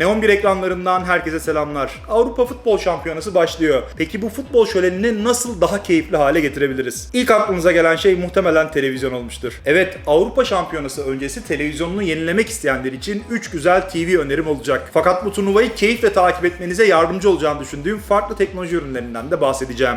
Neon 1 ekranlarından herkese selamlar. Avrupa Futbol Şampiyonası başlıyor. Peki bu futbol şölenini nasıl daha keyifli hale getirebiliriz? İlk aklınıza gelen şey muhtemelen televizyon olmuştur. Evet, Avrupa Şampiyonası öncesi televizyonunu yenilemek isteyenler için 3 güzel TV önerim olacak. Fakat bu turnuvayı keyifle takip etmenize yardımcı olacağını düşündüğüm farklı teknoloji ürünlerinden de bahsedeceğim.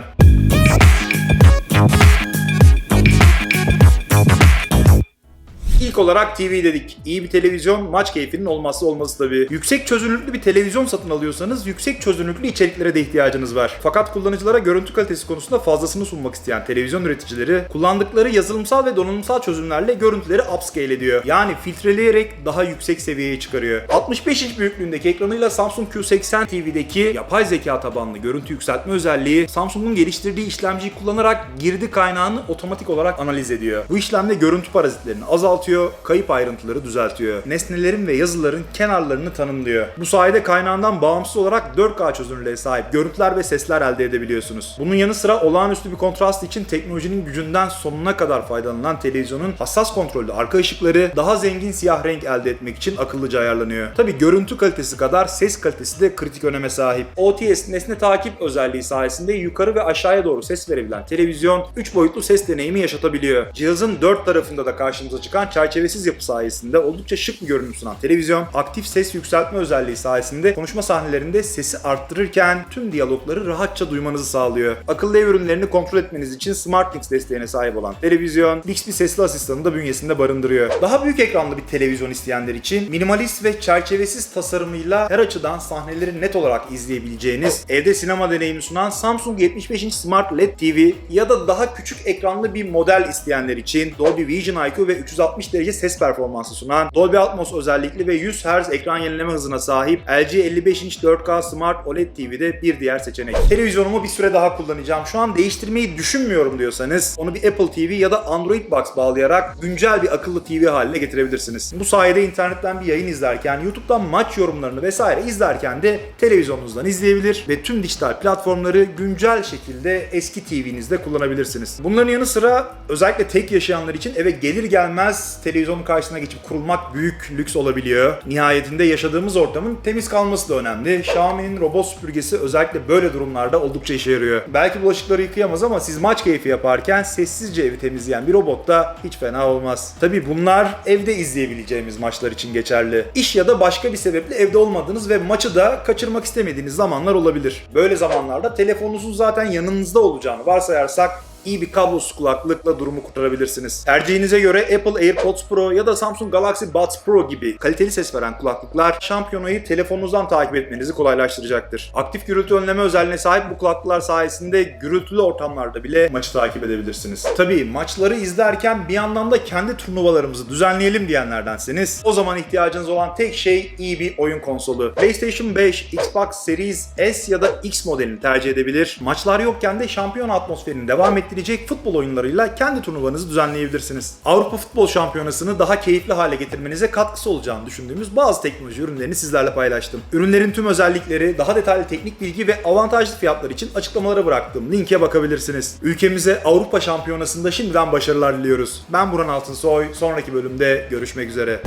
Olarak TV dedik. İyi bir televizyon maç keyfinin olmazsa olmazı tabii. Yüksek çözünürlüklü bir televizyon satın alıyorsanız yüksek çözünürlüklü içeriklere de ihtiyacınız var. Fakat kullanıcılara görüntü kalitesi konusunda fazlasını sunmak isteyen televizyon üreticileri kullandıkları yazılımsal ve donanımsal çözümlerle görüntüleri upscale ediyor. Yani filtreleyerek daha yüksek seviyeye çıkarıyor. 65 inç büyüklüğündeki ekranıyla Samsung Q80 TV'deki yapay zeka tabanlı görüntü yükseltme özelliği Samsung'un geliştirdiği işlemciyi kullanarak girdi kaynağını otomatik olarak analiz ediyor. Bu işlemde görüntü parazitlerini azaltıyor, kayıp ayrıntıları düzeltiyor. Nesnelerin ve yazıların kenarlarını tanımlıyor. Bu sayede kaynağından bağımsız olarak 4K çözünürlüğe sahip görüntüler ve sesler elde edebiliyorsunuz. Bunun yanı sıra olağanüstü bir kontrast için teknolojinin gücünden sonuna kadar faydalanan televizyonun hassas kontrollü arka ışıkları daha zengin siyah renk elde etmek için akıllıca ayarlanıyor. Tabi görüntü kalitesi kadar ses kalitesi de kritik öneme sahip. OTS nesne takip özelliği sayesinde yukarı ve aşağıya doğru ses verebilen televizyon 3 boyutlu ses deneyimi yaşatabiliyor. Cihazın dört tarafında da karşımıza çıkan çerçevesiz yapı sayesinde oldukça şık bir görünüm sunan televizyon, aktif ses yükseltme özelliği sayesinde konuşma sahnelerinde sesi arttırırken tüm diyalogları rahatça duymanızı sağlıyor. Akıllı ev ürünlerini kontrol etmeniz için SmartThings desteğine sahip olan televizyon, Bixby sesli asistanı da bünyesinde barındırıyor. Daha büyük ekranlı bir televizyon isteyenler için minimalist ve çerçevesiz tasarımıyla her açıdan sahneleri net olarak izleyebileceğiniz, evde sinema deneyimi sunan Samsung 75 inç Smart LED TV ya da daha küçük ekranlı bir model isteyenler için Dolby Vision IQ ve 360 derece ses performansı sunan, Dolby Atmos özellikli ve 100 Hz ekran yenileme hızına sahip LG 55 inç 4K Smart OLED TV'de bir diğer seçenek. Televizyonumu bir süre daha kullanacağım. Şu an değiştirmeyi düşünmüyorum diyorsanız onu bir Apple TV ya da Android Box bağlayarak güncel bir akıllı TV haline getirebilirsiniz. Bu sayede internetten bir yayın izlerken, YouTube'dan maç yorumlarını vesaire izlerken de televizyonunuzdan izleyebilir ve tüm dijital platformları güncel şekilde eski TV'nizde kullanabilirsiniz. Bunların yanı sıra özellikle tek yaşayanlar için eve gelir gelmez televizyonun karşısına geçip kurulmak büyük lüks olabiliyor. Nihayetinde yaşadığımız ortamın temiz kalması da önemli. Xiaomi'nin robot süpürgesi özellikle böyle durumlarda oldukça işe yarıyor. Belki bulaşıkları yıkayamaz ama siz maç keyfi yaparken sessizce evi temizleyen bir robot da hiç fena olmaz. Tabi bunlar evde izleyebileceğimiz maçlar için geçerli. İş ya da başka bir sebeple evde olmadığınız ve maçı da kaçırmak istemediğiniz zamanlar olabilir. Böyle zamanlarda telefonunuzun zaten yanınızda olacağını varsayarsak iyi bir kablosuz kulaklıkla durumu kurtarabilirsiniz. Tercihinize göre Apple AirPods Pro ya da Samsung Galaxy Buds Pro gibi kaliteli ses veren kulaklıklar şampiyonayı telefonunuzdan takip etmenizi kolaylaştıracaktır. Aktif gürültü önleme özelliğine sahip bu kulaklıklar sayesinde gürültülü ortamlarda bile maçı takip edebilirsiniz. Tabii maçları izlerken bir yandan da kendi turnuvalarımızı düzenleyelim diyenlerdenseniz o zaman ihtiyacınız olan tek şey iyi bir oyun konsolu. PlayStation 5, Xbox Series S ya da X modelini tercih edebilir. Maçlar yokken de şampiyon atmosferini devam ettirecek futbol oyunlarıyla kendi turnuvanızı düzenleyebilirsiniz. Avrupa Futbol Şampiyonası'nı daha keyifli hale getirmenize katkısı olacağını düşündüğümüz bazı teknoloji ürünlerini sizlerle paylaştım. Ürünlerin tüm özellikleri, daha detaylı teknik bilgi ve avantajlı fiyatlar için açıklamalara bıraktığım linke bakabilirsiniz. Ülkemize Avrupa Şampiyonası'nda şimdiden başarılar diliyoruz. Ben Buran Altınsoy, sonraki bölümde görüşmek üzere.